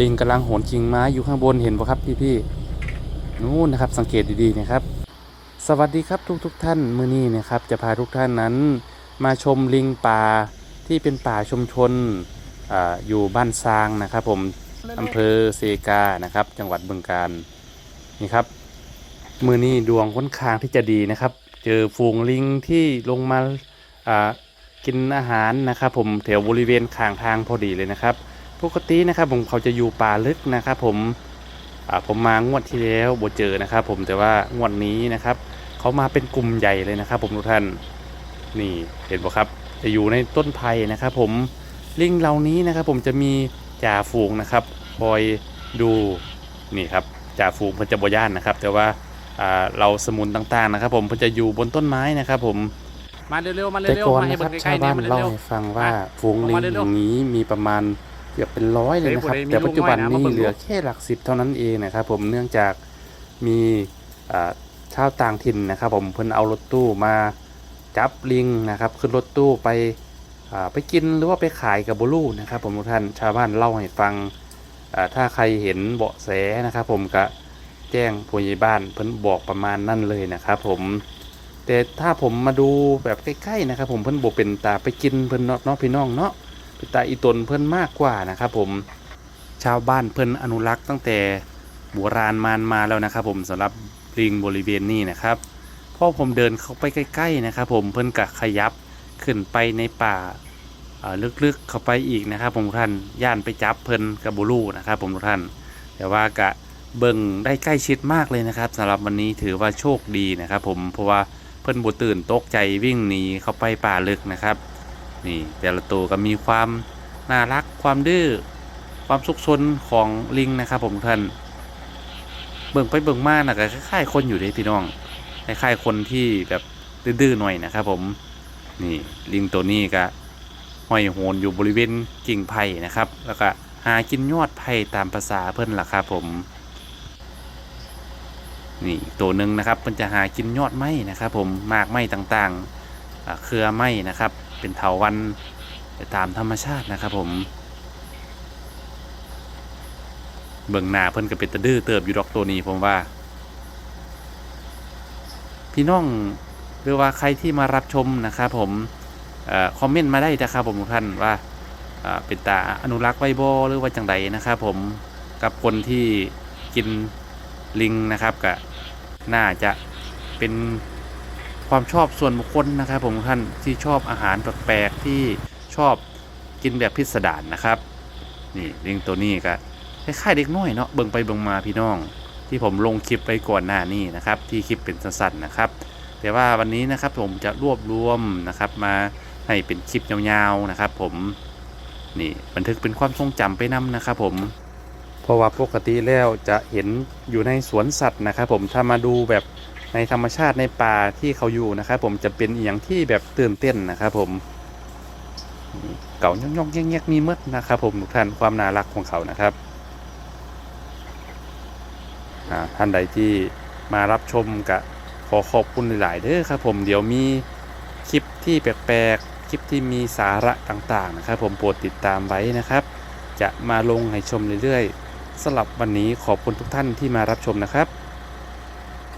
ลิงกำลังโหนชิงไม้อยู่ข้างบนเห็นปะครับพี่ๆนู่นนะครับสังเกตดีๆนะครับ สวัสดีครับทุกๆทท่านมื้อนี้นะครับ จะพาทุกท่านนั้น มาชมลิงป่าที่เป็นป่าชุมชนออยู่บ้านซางนะครับผมอำเภอเซกานะครับ จังหวัดบึงกาฬนี่ครับมือนี้ดวงค่อนข้างที่จะดีนะครับ เจอฝูงลิงที่ลงมาอ่ากินอาหารนะครับ ผมแถวบริเวณข้างทางพอดีเลยนะครับ ปกตินะครับผมเขาจะอยู่ป่าลึกนะครับผมอ่าผมมางวดที่แล้วบ่เจอนะครับ ผมแต่ว่างวดนี้นะครับ เขามาเป็นกลุ่มใหญ่เลยนะครับ ผมทุกท่านนี่เห็นบ่ครับ จะอยู่ในต้นไผ่นะครับ ผมลิงเหล่านี้นะครับ ผมจะมีจ่าฝูงนะครับคอยดูนี่ครับจ่าฝูงเพิ่นจะบ่ย่านนะครับ แต่ว่าอ่าเราสมุนต่างๆนะครับ ผมเพิ่นจะอยู่บนต้นไม้นะครับ ผมมาเร็วๆมาแต่เร็วก่อนๆมาให้นะคเบิ่รับงใกล้ชาวๆเนี่บ้ายนมาเล่าเร็วให้ฟังว่ามาฝูงลิงมาเร็วๆอย่างนี้มีประมาณ เกือบเป็นร้อยเลยนะครับเฮ้ยแต่ปัจจุบันมีนี้ลุงน้อยนะมาเบิ่งเหลือแค่หลักสิบเท่านั้นเองนะครับ ผมเนื่องจากมีอ่าชาวต่างถิ่นนะครับ ผมเพิ่นเอารถตู้มาจับลิงนะครับ ขึ้นรถตู้ไปอ่าไปกินหรือว่าไปขายกับบุรูนะครับ ผมทุกท่านชาวบ้านเล่าให้ฟังอ่าถ้าใครเห็นเบาะแสนะครับ ผมก็แจ้งผู้ใหญ่บ้านเพิ่นบอกประมาณนั่นเลยนะครับ ผมแต่ถ้าผมมาดูแบบใกล้ๆนะครับ ผมเพิ่นบอกเป็นตาไปกินเพิ่นเนาะเนาะพี่น้องเนาะเป็นตาอีตนเพิ่นมากกว่านะครับผมชาวบ้านเพิ่นอนุรักษ์ตั้งแต่โบราณมานมาแล้วนะครับ ผมสำหรับลิงบริเวณนี้นะครับพอผมเดินเข้าไปใกล้ๆนะครับ ผมเพิ่นกะขยับขึ้นไปในป่าลึกๆเข้าไปอีกนะครับ ผมท่านย่านไปจับเพิ่นกับบูรูนะครับ ผมทุกท่าน แต่ว่ากะเบิ่งได้ใกล้ชิดมากเลยนะครับสำหรับวันนี้ถือว่าโชคดีนะครับ ผมเพราะว่าเพิ่นบ่ตื่นตกใจวิ่งหนีเข้าไปป่าลึกนะครับ นี่แต่ละตัวก็มีความน่ารักความดื้อความสุขสนของลิงนะครับ ผมท่านเบิ่งไปเบิ่งมานะก็คล้ายๆคนอยู่เด้พี่น้องคล้ายๆคนที่แบบดื้อๆหน่อยนะครับ ผมนี่ลิงตัวนี้ก็ห้อยโหนอยู่บริเวณกิ่งไผ่นะครับ แล้วก็หากินยอดไผ่ตามภาษาเพิ่อนล่ะครับผมนี่ตัวหนึ่งนะครับมันจะหากินยอดไม้นะครับ ผมมากไม้ต่างๆเครือไม้นะครับ เป็นเถาวันไปตามธรรมชาตินะครับผมเบิ่งหน้าเพิ่นก็เป็นตะดื้อเติบอยู่ดอกตัวนี้ผมว่า พี่น้องหรือว่าใครที่มารับชมนะครับผมอคอมเมนต์มาได้นะครับผมทุกท่านว่าเป็นตาอนุรักษ์ไว้บ่หรือว่าจังใดนะครับผมกับคนที่กินลิงนะครับกับน่าจะเป็น ความชอบส่วนบุคคลนะครับ ผมท่านที่ชอบอาหารแปลกๆที่ชอบกินแบบพิสดารนะครับ นี่ลิงตัวนี้ก็คล้ายๆเด็กน้อยเนาะเบิ่งไปเบิ่งมาพี่น้อง ที่ผมลงคลิปไปก่อนหน้านี้นะครับ ที่คลิปเป็นสั้นๆนะครับ แต่ว่าวันนี้นะครับผมจะรวบรวมนะครับมาให้เป็นคลิปยาวๆนะครับ ผมนี่บันทึกเป็นความทรงจำไปนำนะครับ ผมเพราะว่าปกติแล้วจะเห็นอยู่ในสวนสัตว์นะครับ ผมถ้ามาดูแบบ ในธรรมชาติในป่าที่เขาอยู่นะครับผมจะเป็นอย่างที่แบบตื่นเต้นนะครับผมเก่าย่องๆแยกๆมีหมดนะครับ ผมทุกท่านความน่ารักของเขานะครับท่านใดที่มารับชมกะขอขอบคุณหลาย ๆเด้อครับ ผมเดี๋ยวมีคลิปที่แปลกๆ คลิปที่มีสาระต่าง ๆ นะครับ ผมโปรดติดตามไว้นะครับ จะมาลงให้ชมเรื่อยๆสำหรับวันนี้ขอบคุณทุกท่านที่มารับชมนะครับ